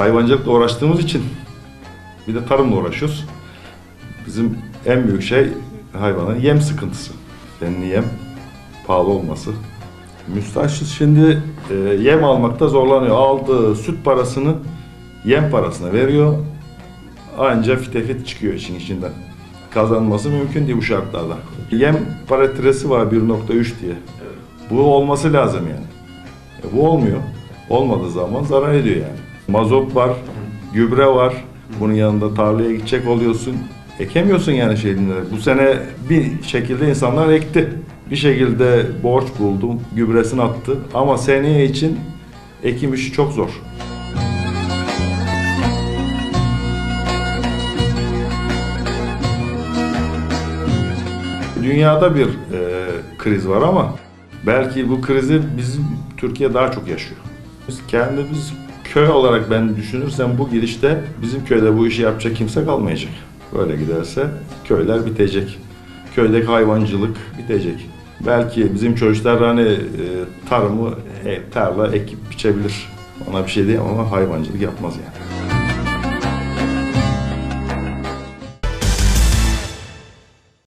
hayvancılıkla uğraştığımız için bir de tarımla uğraşıyoruz. Bizim en büyük şey hayvanın yem sıkıntısı. Kendi yem pahalı olması. Müstahşiz şimdi e, yem almakta zorlanıyor. Aldığı süt parasını yem parasına veriyor. Anca fitefit çıkıyor işin içinden. Kazanması mümkün değil bu şartlarda. Yem parametresi var 1.3 diye. Bu olması lazım yani. E, bu olmuyor. Olmadığı zaman zarar ediyor yani. Mazot var, gübre var. Bunun yanında tarlaya gidecek oluyorsun. Ekemiyorsun yani şeyinde. Bu sene bir şekilde insanlar ekti. Bir şekilde borç buldum, gübresini attı. Ama seneye için ekim işi çok zor. Dünyada bir e, kriz var ama belki bu krizi bizim Türkiye daha çok yaşıyor. Biz kendimiz köy olarak ben düşünürsem bu gidişte bizim köyde bu işi yapacak kimse kalmayacak. Böyle giderse köyler bitecek. Köydeki hayvancılık bitecek. Belki bizim çocuklar hani e, tarımı, e, tarla ekip biçebilir. Ona bir şey diyemem ama hayvancılık yapmaz yani.